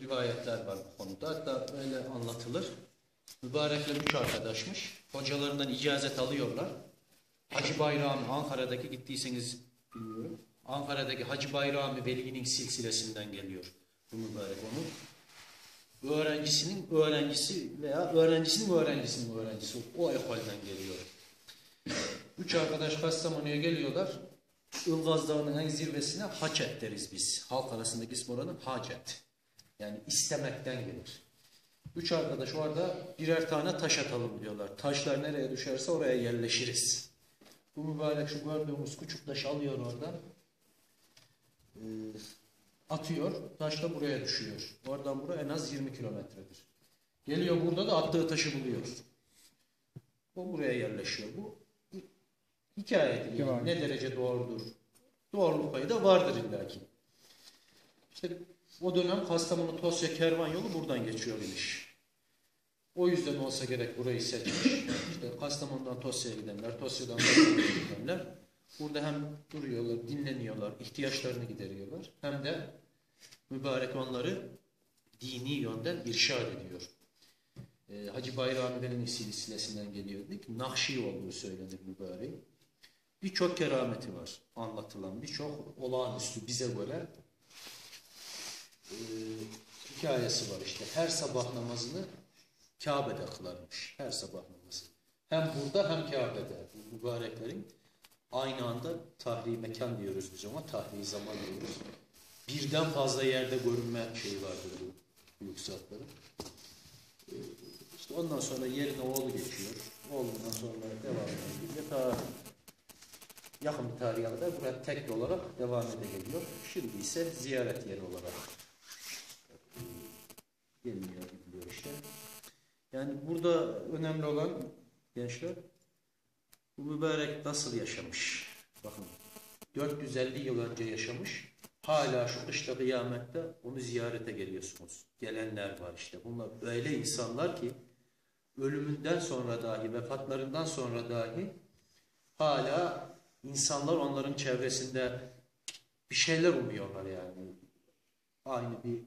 rivayetler var bu konuda. Hatta öyle anlatılır. Mübarekle üç arkadaşmış. Hocalarından icazet alıyorlar. Hacı Bayrami Ankara'daki gittiyseniz bilmiyorum. Ankara'daki Hacı Bayrami Veli'nin silsilesinden geliyor bu mübarek onun. Öğrencisinin öğrencisi veya öğrencisinin öğrencisinin öğrencisi o ekolden geliyor. Üç arkadaş Kastamonu'ya geliyorlar. Ilgaz Dağı'nın en zirvesine haçet deriz biz. Halk arasındaki ismi oranın hacet. Yani istemekten gelir. Üç arkadaş orada birer tane taş atalım diyorlar. Taşlar nereye düşerse oraya yerleşiriz. Bu mübarek şu gördüğümüz küçük taş alıyor oradan. Ee, atıyor. Taş da buraya düşüyor. Oradan buraya en az 20 kilometredir. Geliyor burada da attığı taşı buluyor. O buraya yerleşiyor. Bu hikayedir. Yani. Ne derece doğrudur? Doğruluk payı da vardır illaki. İşte o dönem Kastamonu Tosya kervan yolu buradan geçiyor imiş. O yüzden olsa gerek burayı seçmiş. İşte Kastamonu'dan Tosya'ya gidenler, Tosya'dan Kastamonu'ya gidenler burada hem duruyorlar, dinleniyorlar, ihtiyaçlarını gideriyorlar. Hem de mübarek onları dini yönden irşad ediyor. Ee, Hacı Bayrami Veli'nin silsilesinden geliyor dedik. Nakşi olduğu söylenir mübareğin. Birçok kerameti var anlatılan, birçok olağanüstü bize göre e, hikayesi var işte. Her sabah namazını Kabe'de kılarmış. Her sabah namazı. Hem burada hem Kabe'de. Bu mübareklerin aynı anda tahri mekan diyoruz biz ama tahri zaman diyoruz. Birden fazla yerde görünme şeyi vardır bu büyük zatların. E, işte ondan sonra yerine oğlu geçiyor. Oğlundan sonra devam ediyor. Ta yakın bir tarihe kadar buraya tek olarak devam edebiliyor. Şimdi ise ziyaret yeri olarak e, geliniyor gidiliyor işte. Yani burada önemli olan gençler bu mübarek nasıl yaşamış? Bakın 450 yıl önce yaşamış. Hala şu kışta kıyamette onu ziyarete geliyorsunuz. Gelenler var işte. Bunlar öyle insanlar ki ölümünden sonra dahi, vefatlarından sonra dahi hala insanlar onların çevresinde bir şeyler umuyorlar yani. Aynı bir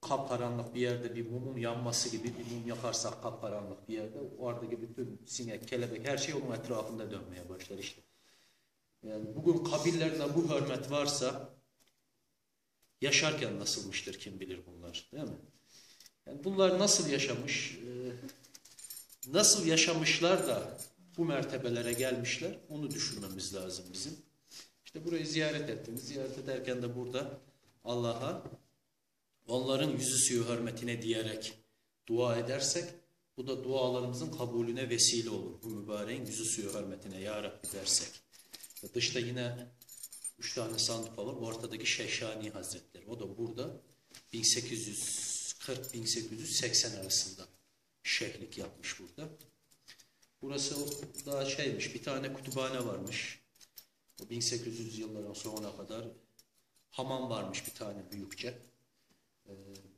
kapkaranlık bir yerde bir mumun yanması gibi bir mum yakarsak kapkaranlık bir yerde oradaki bütün sinek, kelebek her şey onun etrafında dönmeye başlar işte. Yani bugün kabirlerinde bu hürmet varsa yaşarken nasılmıştır kim bilir bunlar değil mi? Yani bunlar nasıl yaşamış, e, nasıl yaşamışlar da bu mertebelere gelmişler onu düşünmemiz lazım bizim. İşte burayı ziyaret ettiniz. Ziyaret ederken de burada Allah'a onların yüzü suyu hürmetine diyerek dua edersek bu da dualarımızın kabulüne vesile olur. Bu mübareğin yüzü suyu hürmetine ya Rabbi dersek. Ve dışta yine üç tane sandık var. Ortadaki Şehşani Hazretleri. O da burada 1840-1880 arasında şehlik yapmış burada. Burası daha şeymiş, bir tane kütüphane varmış. O 1800 yılların sonuna kadar hamam varmış bir tane büyükçe.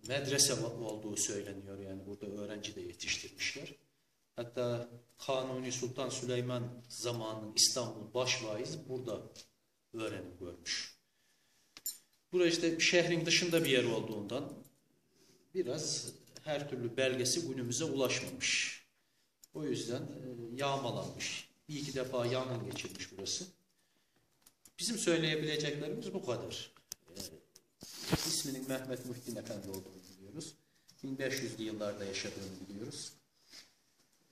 Medrese olduğu söyleniyor yani burada öğrenci de yetiştirmişler. Hatta Kanuni Sultan Süleyman zamanının İstanbul başvaizi burada öğrenim görmüş. Burası işte şehrin dışında bir yer olduğundan biraz her türlü belgesi günümüze ulaşmamış. O yüzden e, yağmalanmış. Bir iki defa yangın geçirmiş burası. Bizim söyleyebileceklerimiz bu kadar. İsminin Mehmet Muhittin Efendi olduğunu biliyoruz. 1500'lü yıllarda yaşadığını biliyoruz.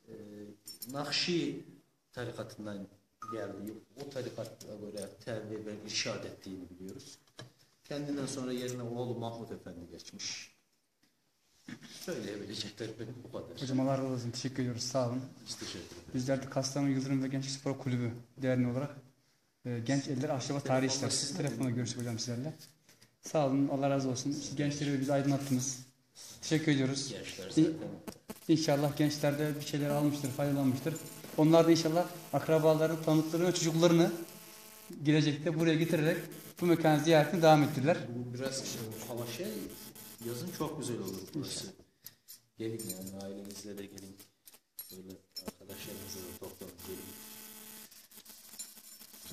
E, Nakşi tarikatından geldiği, o tarikata göre terbiye ve irşad ettiğini biliyoruz. Kendinden sonra yerine oğlu Mahmut Efendi geçmiş. Söyleyebileceklerim benim bu kadar. Hocam Allah razı olsun. Teşekkür ediyoruz. Sağ olun. Biz teşekkür ederiz. Bizler de Kastamonu Yıldırım ve Gençlik Spor Kulübü derneği olarak e, Genç Eller Ahşaba Tarih Telefonla İşler. Telefonla görüştük hocam sizlerle. Sağ olun. Allah razı olsun. Siz gençleri bizi aydınlattınız. Teşekkür ediyoruz. Gençler zaten İnşallah gençler de bir şeyler almıştır, faydalanmıştır. Onlar da inşallah akrabalarını, tanıdıklarını ve çocuklarını gelecekte buraya getirerek bu mekanı ziyaretine devam ettirirler. Bu biraz hava şey, yazın çok güzel olur burası. Gelin yani ailenizle de gelin. Böyle arkadaşlarınızla da toplanın gelin.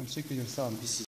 Teşekkür ediyoruz. Sağ olun. Biz